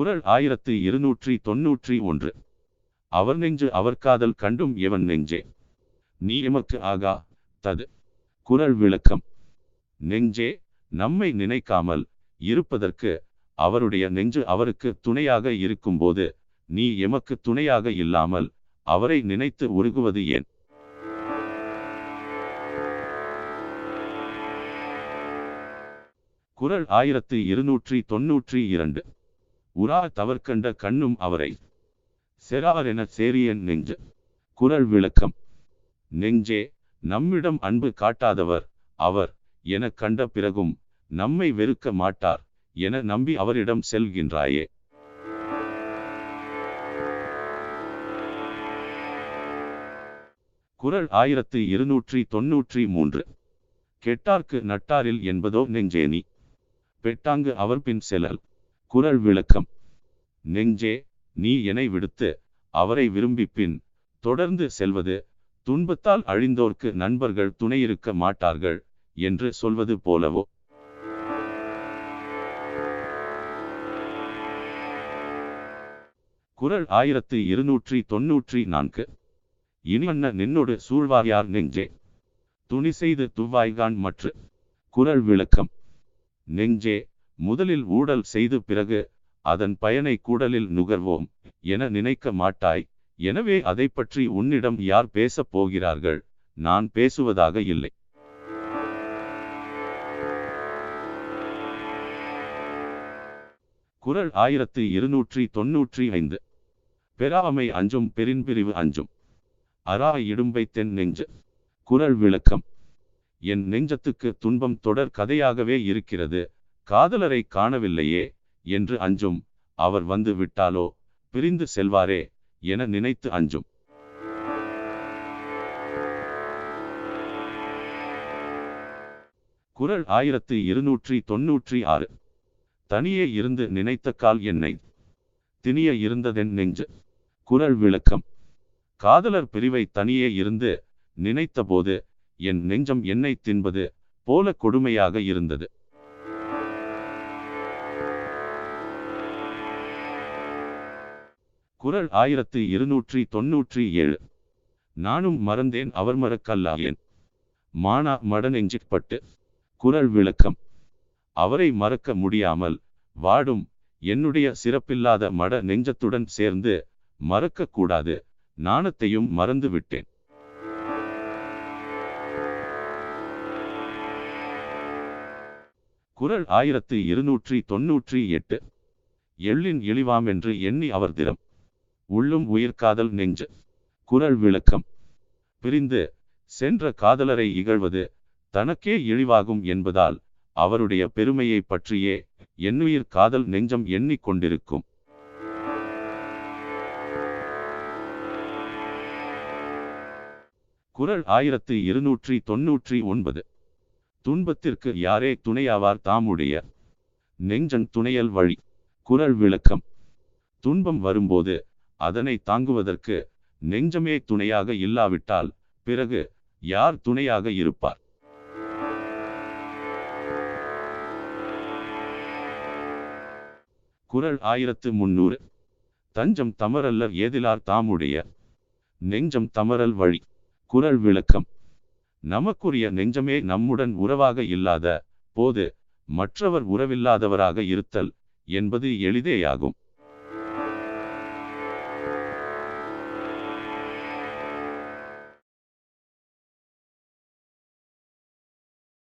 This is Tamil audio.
குரல் ஆயிரத்து இருநூற்றி தொன்னூற்றி ஒன்று. அவர் நெஞ்சு அவர் காதல் கண்டும் எவன் நெஞ்சே? நீ எமக்கு ஆகா தது. குரல் விளக்கம். நெஞ்சே நம்மை நினைக்காமல் இருப்பதற்கு அவருடைய நெஞ்சு அவருக்கு துணையாக இருக்கும்போது நீ எமக்கு துணையாக இல்லாமல் அவரை நினைத்து உருகுவது ஏன்? குரல் ஆயிரத்து இருநூற்றி தொன்னூற்றி இரண்டு. உரா தவற்கண்ட கண்ணும் அவரை. செராரென சேரியன் நெஞ்சு. குரல் விளக்கம். நெஞ்சே நம்மிடம் அன்பு காட்டாதவர். அவர் என கண்ட பிறகும் நம்மை வெறுக்க மாட்டார் என நம்பி அவரிடம் செல்கின்றாயே. குரல் ஆயிரத்து இருநூற்றி தொன்னூற்றி மூன்று. கெட்டார்க்கு நட்டாரில் என்பதோ நெஞ்சேனி. பெட்டாங்கு அவர் பின் செலல். குரல் விளக்கம். நெஞ்சே நீ என்னை விடுத்து அவரை விரும்பி பின் தொடர்ந்து செல்வது துன்பத்தால் அழிந்தோர்க்கு நண்பர்கள் துணையிருக்க மாட்டார்கள் என்று சொல்வது போலவோ? குரல் ஆயிரத்து இருநூற்றி தொன்னூற்றி நான்கு. இனிவண்ண நின்னோடு சூழ்வாயார் நெஞ்சே துணி செய்து துவாய்கான் மற்ற. குரல் விளக்கம். நெஞ்சே முதலில் ஊடல் செய்து பிறகு அதன் பயனை கூடலில் நுகர்வோம் என நினைக்க மாட்டாய். எனவே அதை பற்றி உன்னிடம் யார் பேசப் போகிறார்கள்? நான் பேசுவதாக இல்லை. குரல் ஆயிரத்து இருநூற்றி தொன்னூற்றி ஐந்து. பெறாமை அஞ்சும் பெரின்பிரிவு அஞ்சும். அரா இடும்பை தென் நெஞ்சு. குரல் விளக்கம். என் நெஞ்சத்துக்கு துன்பம் தொடர் கதையாகவே இருக்கிறது. காதலரை காணவில்லையே என்று அஞ்சும். அவர் வந்து விட்டாலோ? பிரிந்து செல்வாரே என நினைத்து அஞ்சும். குரல் ஆயிரத்து இருநூற்றி தொன்னூற்றி ஆறு. தனியே இருந்து நினைத்த கால் என்னை. திணிய இருந்ததென் நெஞ்சு. குரல் விளக்கம். காதலர் பிரிவை தனியே இருந்து நினைத்தபோது என் நெஞ்சம் என்னை தின்பது போல கொடுமையாக இருந்தது. குரல் ஆயிரத்து இருநூற்றி தொன்னூற்றி ஏழு. நானும் மறந்தேன் அவர் மறக்கல்லாயேன். மானா மடநெஞ்சிற்பட்டு குரல் விளக்கம். அவரை மறக்க முடியாமல் வாடும் என்னுடைய சிறப்பில்லாத மட நெஞ்சத்துடன் சேர்ந்து மறக்கக்கூடாது நாணத்தையும் மறந்து விட்டேன். குரல் ஆயிரத்து இருநூற்றி தொன்னூற்றி எட்டு. எள்ளின் இழிவாம் என்று எண்ணி அவர் திறம். உள்ளும் உயிர்காதல் நெஞ்சு குரல் விளக்கம். பிரிந்து சென்ற காதலரை இகழ்வது தனக்கே இழிவாகும் என்பதால் அவருடைய பெருமையை பற்றியே என்னுயிர் காதல் நெஞ்சம் எண்ணிக் கொண்டிருக்கும். குரல் ஆயிரத்து இருநூற்றி தொன்னூற்றி ஒன்பது. துன்பத்திற்கு யாரே துணையாவார் தாமுடைய நெஞ்சன் துணையல் வழி குரல் விளக்கம். துன்பம் வரும்போது அதனை தாங்குவதற்கு நெஞ்சமே துணையாக இல்லாவிட்டால் பிறகு யார் துணையாக இருப்பார்? குரல் ஆயிரத்து முன்னூறு. தஞ்சம் தமரல்லர் ஏதிலார் தாமுடைய நெஞ்சம் தமரல் வழி. குரல் விளக்கம். நமக்குரிய நெஞ்சமே நம்முடன் உறவாக இல்லாத போது மற்றவர் உறவில்லாதவராக இருத்தல் என்பது எளிதேயாகும்.